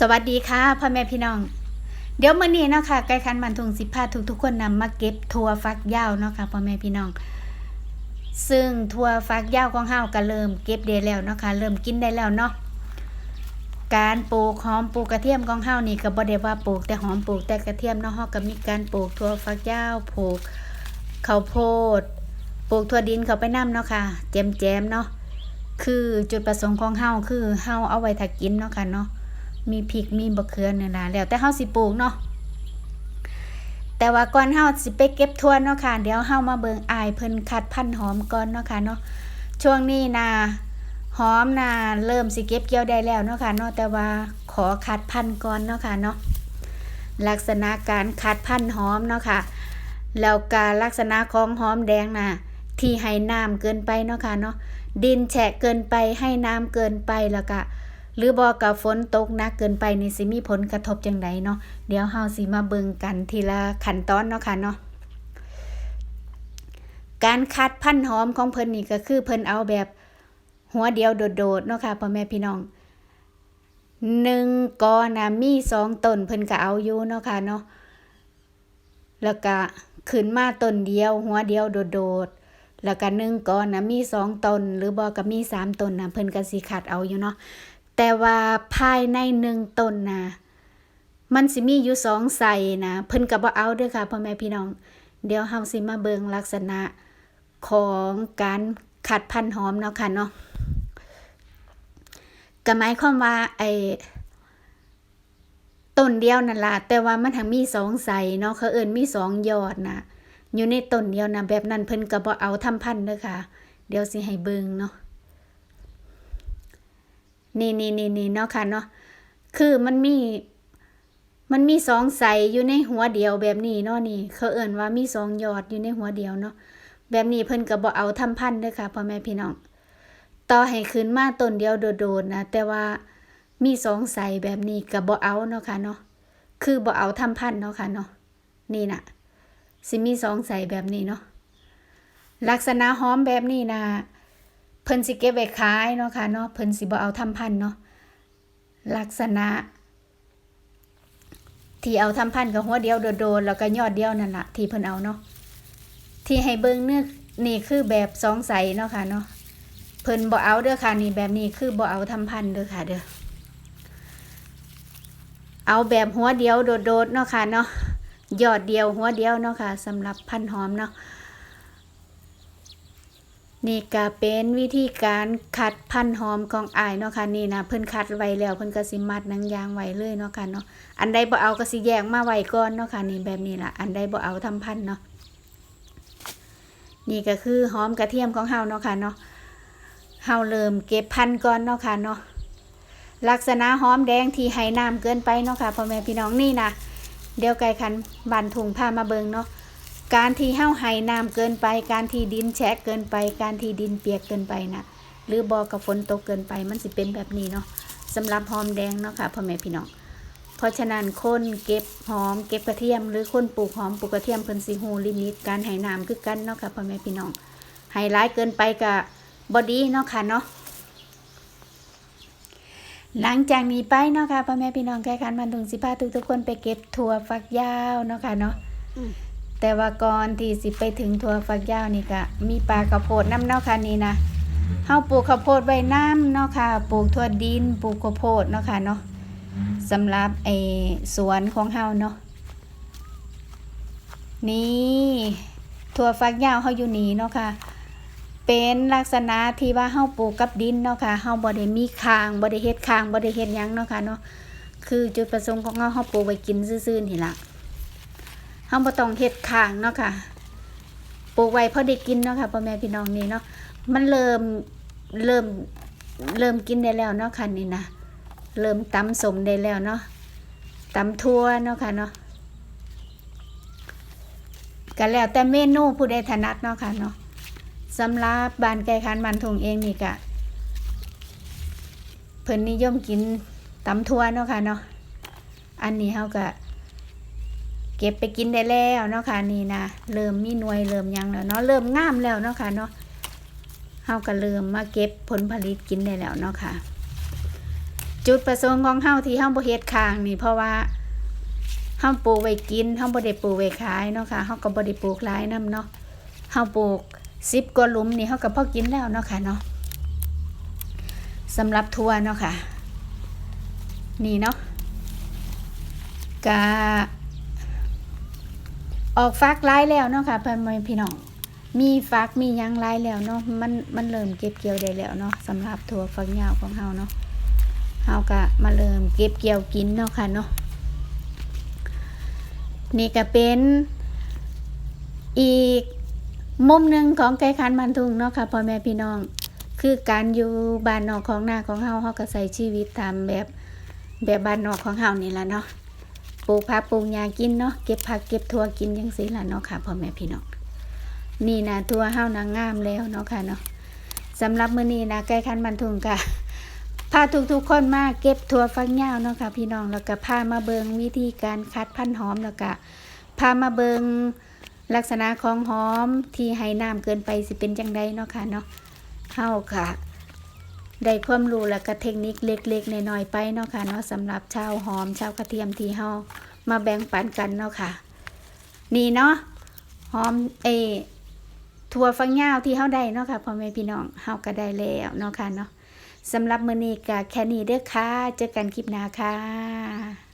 สวัสดีค่ะพ่อแม่พี่น้อง เดี๋ยวมื้อนี้เนาะค่ะไก่คันบันทุงสิบพาทุกทุกคนนำมาเก็บถั่วฟักยาวเนาะค่ะพ่อแม่พี่น้อง ซึ่งถั่วฟักยาวของเฮาก็เริ่มเก็บได้แล้วเนาะค่ะเริ่มกินได้แล้วเนาะการปลูกหอมปลูกกระเทียมของเฮานี่ก็บ่ได้ว่าปลูกแต่หอมปลูกแต่กระเทียมเนาะเฮาก็มีการปลูกถั่วฟักยาวปลูกข้าวโพดปลูกถั่วดินเขาไปนํเนาะค่ะแจมๆเนาะคือจุดประสงค์ของเฮาคือเฮาเอาไว้ถ้ากินเนาะค่ะเนาะ มีพริกมีบะเขือเนี่ยนะแล้วแต่เฮาสิปลูกเนาะแต่ว่าก่อนเฮาสิไปเก็บทั่วเนาะค่ะ เดี๋ยวเฮามาเบิ่งอายเพิ่นคัดพันธุ์หอมก่อนเนาะค่ะเนาะช่วงนี้นะหอมนะเริ่มสิเก็บเกี่ยวได้แล้วเนาะค่ะเนาะแต่ว่าขอคัดพันธุ์ก่อนเนาะค่ะเนาะลักษณะการคัดพันธุ์หอมเนาะค่ะแล้วการลักษณะของหอมแดงน่ะที่ให้น้ำเกินไปเนาะค่ะเนาะดินแฉะเกินไปให้น้ำเกินไปแล้วก็ หรือบอกกับฝนตกหนักเกินไปนี่สิมีผลกระทบจังไดเนาะเดี๋ยวเฮาสิมาเบิ่งกันทีละขั้นตอนเนาะค่ะเนาะการคัดพันหอมของเพิ่นนี่ก็คือเพิ่นเอาแบบหัวเดียวโดดๆเนาะค่ะพ่อแม่พี่น้องหนึ่งกอนะมีสองต้นเพิ่นก็เอาอยู่เนาะค่ะเนาะแล้วก็ขึ้นมาต้นเดียว หัวเดียวโดดๆแล้วก็หนึ่งกอนะมีสองต้นหรือบอก็มีสามต้นนะเพิ่นก็สิคัดเอาอยู่เนาะ แต่ว่าภายในหนึ่งต้นนะมันสิมีอยู่สองใส่นะเพิ่นก็บ่เอาเด้อค่ะพ่อแม่พี่น้อง เดี๋ยวเฮาสิมาเบิงลักษณะของการขัดพันหอมเนาะค่ะเนาะก็หมายความว่าไอ้ต้นเดียวนั่นล่ะแต่ว่ามันทั้งมีสองใส่เนาะเขาเอิ้นมีสองยอดนะอยู่ในต้นเดียวนะแบบนั้นเพิ่นก็บ่เอาทำพันธุ์เด้อค่ะ เดี๋ยวสิให้เบิงเนาะ นี่นี่นี่นี่เนาะค่ะเนาะคือมันมี มันมีสองใสอยู่ในหัวเดียวแบบนี้เนาะนี่ เขาเอิ่นว่ามีสองยอดอยู่ในหัวเดียวเนาะแบบนี้เพิ่นก็บ่เอาทำพันธุ์เด้อค่ะพ่อแม่พี่น้อง ต่อให้ขึ้นมาต้นเดียวโดดๆนะแต่ว่ามีสองใสแบบนี้ก็บบ่เอาเนาะค่ะเนาะคือบ่เอาทำพันธุ์เนาะค่ะเนาะนี่น่ะสิมีสองใสแบบนี้เนาะลักษณะหอมแบบนี้นะ เพิ่นสิเก็บไว้ขายเนาะค่ะเนาะเพิ่นสิบ่เอาทำพันเนาะลักษณะ ที่เอาทำพันกับหัวเดียวโดดๆแล้วก็ยอดเดียวนั่นล่ะที่เพิ่นเอาเนาะที่ให้เบิ่งเนื้อนี่คือแบบสองใสเนาะค่ะเนาะเพิ่นบ่เอาเด้อค่ะนี่แบบนี้คือบ่เอาทำพันเด้อค่ะเด้อเอาแบบหัวเดียวโดดๆเนาะค่ะเนาะยอดเดียวหัวเดียวเนาะค่ะสำหรับพันหอมเนาะ นี่ก็เป็นวิธีการคัดพันหอมของอายเนาะค่ะนี่นะเพิ่นคัดไว้แล้วเพิ่นก็สิมัดหนังยางไว้เลยเนาะค่ะเนาะอันใดบ่เอาก็สิแยกมาไว้ก่อนเนาะค่ะนี่แบบนี้ล่ะอันใดบ่เอาทำพันเนาะนี่ก็คือหอมกระเทียมของเฮาเนาะค่ะเนาะเฮาเริ่มเก็บพันก่อนเนาะค่ะเนาะลักษณะหอมแดงที่ให้น้ำเกินไปเนาะค่ะพ่อแม่พี่น้องนี่นะเดี๋ยวไก่คันบันถุงพามาเบิงเนาะ การที่เห้าไห้น้ำเกินไป การที่ดินแฉะเกินไป การที่ดินเปียกเกินไปนะหรือบอกกับฝนตกเกินไปมันสิเป็นแบบนี้เนาะสำหรับหอมแดงเนาะค่ะพ่อแม่พี่น้องเพราะฉะนั้นคนเก็บหอมเก็บกระเทียม หรือคนปลูกหอมปลูกกระเทียมเพิ่นสิฮู้ลิมิตการให้น้ำคือกันเนาะค่ะพ่อแม่พี่น้องให้ร้ายเกินไปก็บ่ดีเนาะค่ะเนาะหลังจากนี้ไปเนาะค่ะพ่อแม่พี่น้องแก่คันมันถึงสิพาทุกๆคนไปเก็บถั่วฝักยาวเนาะค่ะเนาะ แต่ว่าก่อนที่สิไปถึงถั่วฝักยาวนี่ก็มีปลากระโพดน้ำเนาะค่ะนี่นะเฮาปลูกข้าวโพดไว้น้ำเนาะค่ะ ปลูกถั่วดิน ปลูกข้าวโพดเนาะค่ะเนาะสำหรับไอ้สวนของเฮาเนาะนี่ถั่วฝักยาวเฮาอยู่นี่เนาะค่ะ เป็นลักษณะที่ว่าเฮาปลูกกับดินเนาะค่ะเฮาบ่ได้มีคางบ่ได้เฮ็ดคางบ่ได้เฮ็ดหยังเนาะค่ะเนาะคือจุดประสงค์ของเฮาเฮาปลูกไว้กินซื่อๆนี่ล่ะ เฮาบ่ต้องเฮ็ดข้างเนาะค่ะปลูกไว้พอได้กินเนาะค่ะพ่อแม่พี่น้องนี่เนาะมันเริ่มเริ่มเริ่มกินได้แล้วเนาะค่ะนี่นะเริ่มตำสมได้แล้วเนาะตำทั่วเนาะค่ะเนาะก็แล้วแต่เมนูผู้ใดถนัดเนาะค่ะเนาะสำหรับบ้านไก่คันบ้านทงเองนี่ก็เพิ่นนิยมกินตำทั่วเนาะค่ะเนาะอันนี้เฮาก็ เก็บไปกินได้แล้วเนาะค่ะนี่นะเริ่มมีหน่วยเริ่มยังแล้วเนาะเริ่มงามแล้วเนาะค่ะเนาะเฮาก็เริ่มมาเก็บผลผลิตกินได้แล้วเนาะค่ะ จุดประสงค์ของเฮาที่เฮาบ่เฮ็ดค้างนี่เพราะว่าเฮาปลูกไว้กินเฮาบ่ได้ปลูกไว้ขายเนาะค่ะเฮาก็บ่ได้ปลูกหลายนํเนาะเฮาปลูก10กว่าหลุมนี่เฮาก็พอกินแล้วเนาะค่ะเนาะสำหรับทั่วเนาะค่ะ นี่เนาะกะ ออกฟักหลายแล้วเนาะค่ะพ่อแม่พี่น้องมีฟักมียังหลายแล้วเนาะมันมันเริ่มเก็บเกี่ยวได้แล้วเนาะสำหรับถั่วฟักยาวของเฮาเนาะเฮาก็มาเริ่มเก็บเกี่ยวกินเนาะค่ะเนาะนี่ก็เป็นอีกมุมหนึ่งของไก่คันมันทุงเนาะค่ะพ่อแม่พี่น้อง คือการอยู่บ้านนอกของนาของเฮาเฮาก็ใช้ชีวิตตามแบบแบบบ้านนอกของเฮานี่แหละเนาะ ปลูกผักปลูกหญ้ากินเนาะเก็บผักเก็บถั่วกินจังซี่ล่ะเนาะค่ะพ่อแม่พี่น้องนี่นะทั่วเฮาวนางงามแล้วเนาะค่ะเนาะสำหรับมื้อนี้นะใกล้คันบันทุงค่ะพาทุกๆคนมาเก็บถั่วฟักยาวเนาะค่ะพี่น้องแล้วก็พามาเบิงวิธีการคัดพันธุ์หอมแล้วก็พามาเบิงลักษณะของหอมที่ให้น้ำเกินไปสิเป็นจังไดเนาะค่ะเนาะเฮาค่ะ ได้ความรู้และก็เทคนิคเล็กๆน้อยๆไปเนาะค่ะเนาะสำหรับชาวหอมชาวกระเทียมที่เฮามาแบ่งปันกันเนาะค่ะ นี่เนาะหอมเอถั่วฟักยาวที่เฮาได้เนาะค่ะพ่อแม่พี่น้องเฮาก็ได้แล้วเนาะค่ะเนาะสำหรับมื้อนี้ก็แค่นี้เด้อค่ะเจอกันคลิปหน้าค่ะ